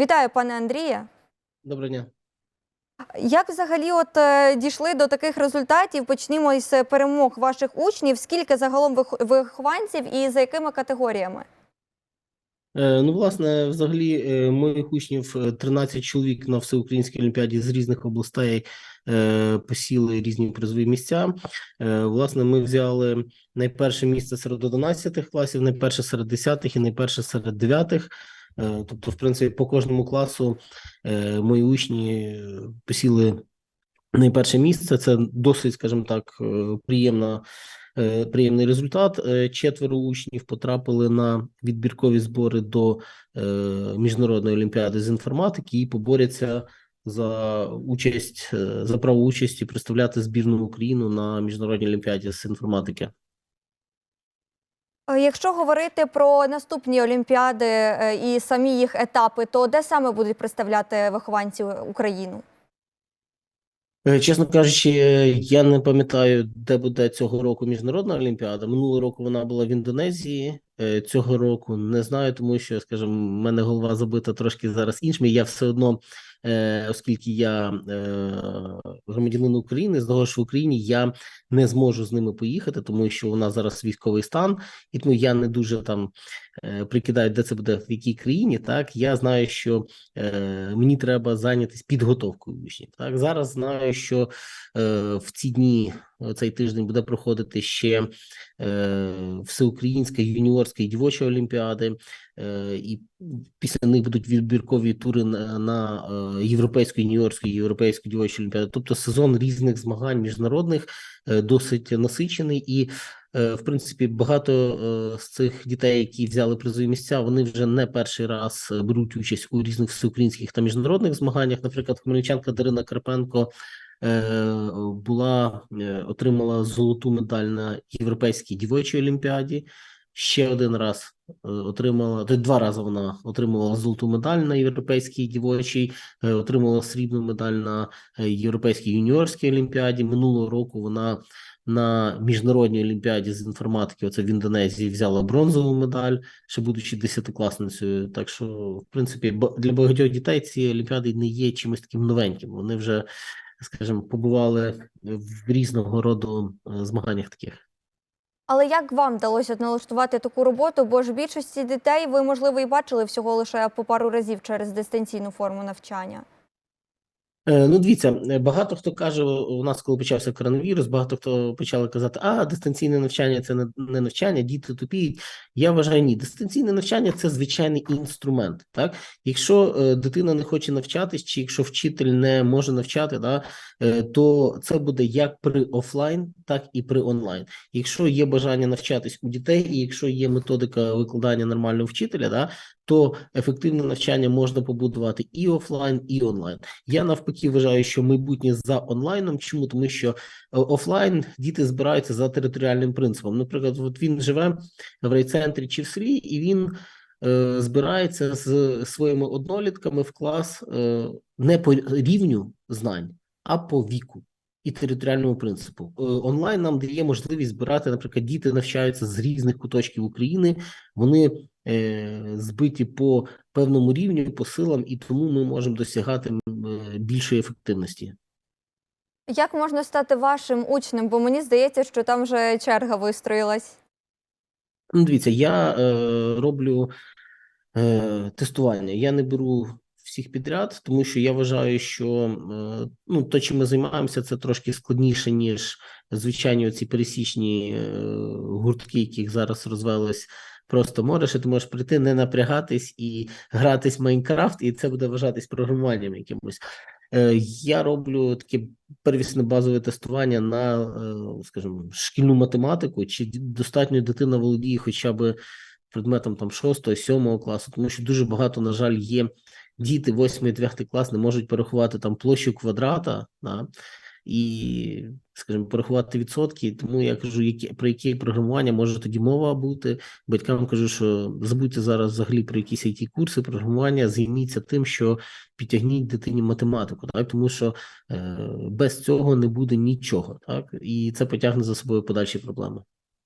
Вітаю, пане Андріє. Доброго дня. Як взагалі от е, дійшли до таких результатів? Почнімо із е, перемог ваших учнів. Скільки загалом вихованців і за якими категоріями? Е, Ну, власне, взагалі, моїх учнів е, 13 чоловік на всеукраїнській олімпіаді з різних областей посіли різні призові місця. Власне, ми взяли найперше місце серед 11 класів, найперше серед 10 і найперше серед 9. Е, Тобто, в принципі, по кожному класу е, мої учні е, посіли найперше місце. Це досить, скажімо так, е, приємна. е, Приємний результат. Е, Четверо учнів потрапили на відбіркові збори до е, міжнародної олімпіади з інформатики і поборються за участь е, за право участі представляти збірну Україну на міжнародній олімпіаді з інформатики. Е, Якщо говорити про наступні олімпіади е, і самі їх етапи, то де саме будуть представляти вихованці Україну? Е, Чесно кажучи, я не пам'ятаю, де буде цього року міжнародна олімпіада. Минулого року вона була в Індонезії. Е, Цього року не знаю, тому що, скажімо, в мене голова забита трошки зараз іншим. Я все одно, е, оскільки я е, громадянин України, з того ж в Україні я не зможу з ними поїхати, тому що у нас зараз військовий стан, і тому я не дуже там прикидаю, де це буде в якій країні. Так я знаю, що мені треба зайнятися підготовкою учнів. Так зараз знаю, що в ці дні цей тиждень буде проходити ще е, всеукраїнська юніорська і дівоча олімпіади, е, і після них будуть відбіркові тури на, на е, європейську юніорську і європейську дівочу олімпіаду. Тобто сезон різних змагань міжнародних досить насичений і. В принципі, багато з цих дітей, які взяли призові місця, вони вже не перший раз беруть участь у різних всеукраїнських та міжнародних змаганнях. Наприклад, хмельничанка Дарина Карпенко була е, отримала золоту медаль на європейській дівочій олімпіаді. Ще один раз е, отримала два рази. Вона отримала золоту медаль на європейській дівочій, е, отримала срібну медаль на е, європейській юніорській олімпіаді. Минулого року вона на міжнародній олімпіаді з інформатики, оце в Індонезії, взяла бронзову медаль, ще будучи десятикласницею. Так що, в принципі, для багатьох дітей ці олімпіади не є чимось таким новеньким. Вони вже, скажімо, побували в різного роду е, змаганнях таких. Але як вам вдалося налаштувати таку роботу? Бо ж більшості дітей ви, можливо, і бачили всього лише по пару разів через дистанційну форму навчання. Е, Ну, дивіться, багато хто каже, у нас, коли почався коронавірус, багато хто почали казати, а дистанційне навчання це не, не навчання, діти тупіють. Я вважаю, ні, дистанційне навчання це звичайний інструмент. Так, якщо е, дитина не хоче навчатись, чи якщо вчитель не може навчати, да, е, то це буде як при офлайн, так і при онлайн. Якщо є бажання навчатись у дітей, і якщо є методика викладання нормального вчителя, да, то ефективне навчання можна побудувати і офлайн, і онлайн. Я навпаки вважаю, що майбутнє за онлайном. Чому? Тому що е, офлайн діти збираються за територіальним принципом. Наприклад, от він живе в райцентрі чи в селі, і він е, збирається з своїми однолітками в клас е, не по рівню знань, а по віку. І територіальному принципу Е, онлайн нам дає можливість збирати, наприклад, діти навчаються з різних куточків України. Вони е, збиті по певному рівню, по силам, і тому ми можемо досягати е, більшої ефективності. Як можна стати вашим учнем? Бо мені здається, що там вже черга вистроїлась. Ну, дивіться, я е, роблю е, тестування. Я не беру всіх підряд, тому що я вважаю, що е, ну, то, чим ми займаємося, це трошки складніше, ніж звичайні оці пересічні е, гуртки, яких зараз розвелось. Просто можеш, і ти можеш прийти, не напрягатись і гратись в Майнкрафт, і це буде вважатись програмуванням якимось. Е, Я роблю таке первісне базове тестування на, скажімо, шкільну математику, чи достатньо дитина володіє хоча б предметом там 6-7 класу, тому що дуже багато, на жаль, є діти 8-9 клас не можуть порахувати там площу квадрата, да, і, скажімо, порахувати відсотки. Тому я кажу, які, про яке програмування може тоді мова бути. Батькам кажу, що забудьте зараз взагалі про якісь it курси програмування, займіться тим, що підтягніть дитині математику, так тому що е, без цього не буде нічого, так і це потягне за собою подальші проблеми.